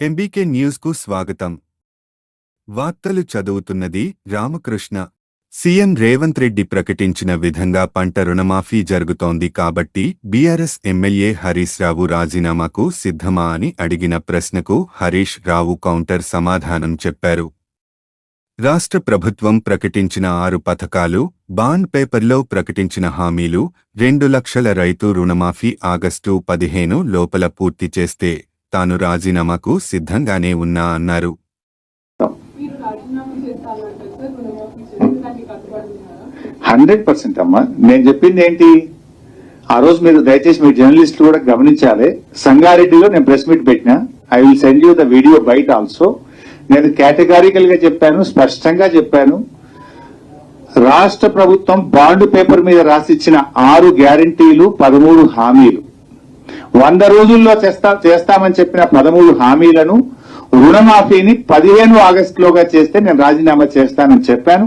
MBK న్యూస్కు స్వాగతం. వార్తలు చదువుతున్నది రామకృష్ణ. సీఎం రేవంత్ రెడ్డి ప్రకటించిన విధంగా పంట రుణమాఫీ జరుగుతోంది కాబట్టి బీఆర్ఎస్ ఎమ్మెల్యే హరీష్ రావు రాజీనామాకు సిద్ధమా అని అడిగిన ప్రశ్నకు హరీష్ రావు కౌంటర్ సమాధానం చెప్పారు. రాష్ట్ర ప్రభుత్వం ప్రకటించిన ఆరు పథకాలు బాండ్ పేపర్లో ప్రకటించిన హామీలు రెండు లక్షల రైతు రుణమాఫీ ఆగస్టు పదిహేను లోపల పూర్తి చేస్తే తాను రాజీనామాకు సిద్ధంగానే ఉన్నా అన్నారు. హండ్రెడ్ పర్సెంట్ అమ్మా. నేను చెప్పింది ఏంటి? ఆ రోజు మీరు దయచేసి మీ జర్నలిస్టులు కూడా గమనించాలి. సంగారెడ్డిలో నేను ప్రెస్ మీట్ పెట్టిన. I will send you the video బయట ఆల్సో. నేను కేటగారికల్గా చెప్పాను స్పష్టంగా చెప్పాను. రాష్ట్ర ప్రభుత్వం బాండ్ పేపర్ మీద రాసిచ్చిన ఆరు గ్యారంటీలు పదమూడు హామీలు. వంద రోజుల్లో చేస్తా చేస్తామని చెప్పిన పదమూడు హామీలను రుణమాఫీని పదిహేను ఆగస్టులోగా చేస్తే నేను రాజీనామా చేస్తానని చెప్పాను.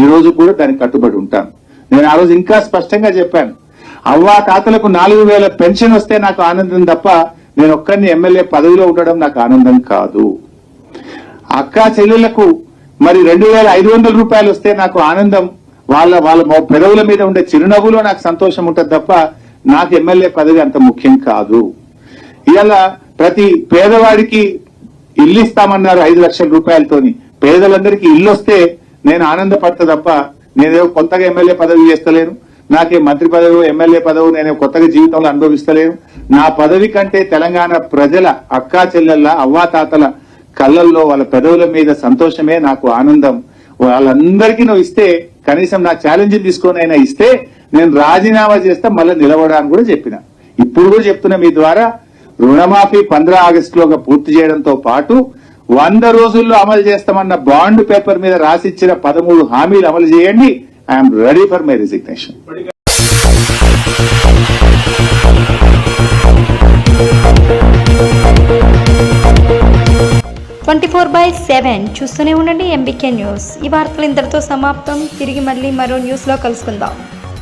ఈ రోజు కూడా దానికి కట్టుబడి ఉంటాను. నేను ఆ రోజు ఇంకా స్పష్టంగా చెప్పాను. అవ్వా తాతలకు నాలుగు వేల పెన్షన్ వస్తే నాకు ఆనందం తప్ప నేను ఒక్కరిని ఎమ్మెల్యే పదవిలో ఉండడం నాకు ఆనందం కాదు. అక్క చెల్లెళ్ళకు మరి రెండు వేల ఐదు వందల రూపాయలు వస్తే నాకు ఆనందం వాళ్ళ వాళ్ళ పెదవుల మీద ఉండే చిరునవ్వులో నాకు సంతోషం ఉంటుంది తప్ప నాకు ఎమ్మెల్యే పదవి అంత ముఖ్యం కాదు. ఇవాళ ప్రతి పేదవాడికి ఇల్లు ఇస్తామన్నారు ఐదు లక్షల రూపాయలతోని. పేదలందరికీ ఇల్లు వస్తే నేను ఆనందపడతా తప్ప నేనేదో కొత్తగా ఎమ్మెల్యే పదవి చేస్తలేను. నాకే మంత్రి పదవి ఎమ్మెల్యే పదవి నేను కొత్తగా జీవితంలో అనుభవిస్తలేను. నా పదవి కంటే తెలంగాణ ప్రజల అక్కా చెల్లెళ్ళ అవ్వాతాతల కళ్ళల్లో వాళ్ళ పెదవుల మీద సంతోషమే నాకు ఆనందం. వాళ్ళందరికీ నువ్వు ఇస్తే కనీసం నా ఛాలెంజ్ తీసుకొని అయినా ఇస్తే నేను రాజీనామా చేస్తే మళ్ళీ నిలబడాలని కూడా చెప్పిన. ఇప్పుడు కూడా చెప్తున్నా మీ ద్వారా రుణమాఫీ పంద్రా ఆగస్టులోగా పూర్తి చేయడంతో పాటు వంద రోజుల్లో అమలు చేస్తామన్న బాండ్ పేపర్ మీద రాసిచ్చిన పదమూడు హామీలు అమలు చేయండి. I'm ready for my resignation twenty four by seven చూస్తూనే ఉండండి ఎంబీకే న్యూస్ ఈ వార్తలు ఇంతటితో సమాప్తం. తిరిగి మళ్ళీ మరో న్యూస్లో కలుసుకుందాం.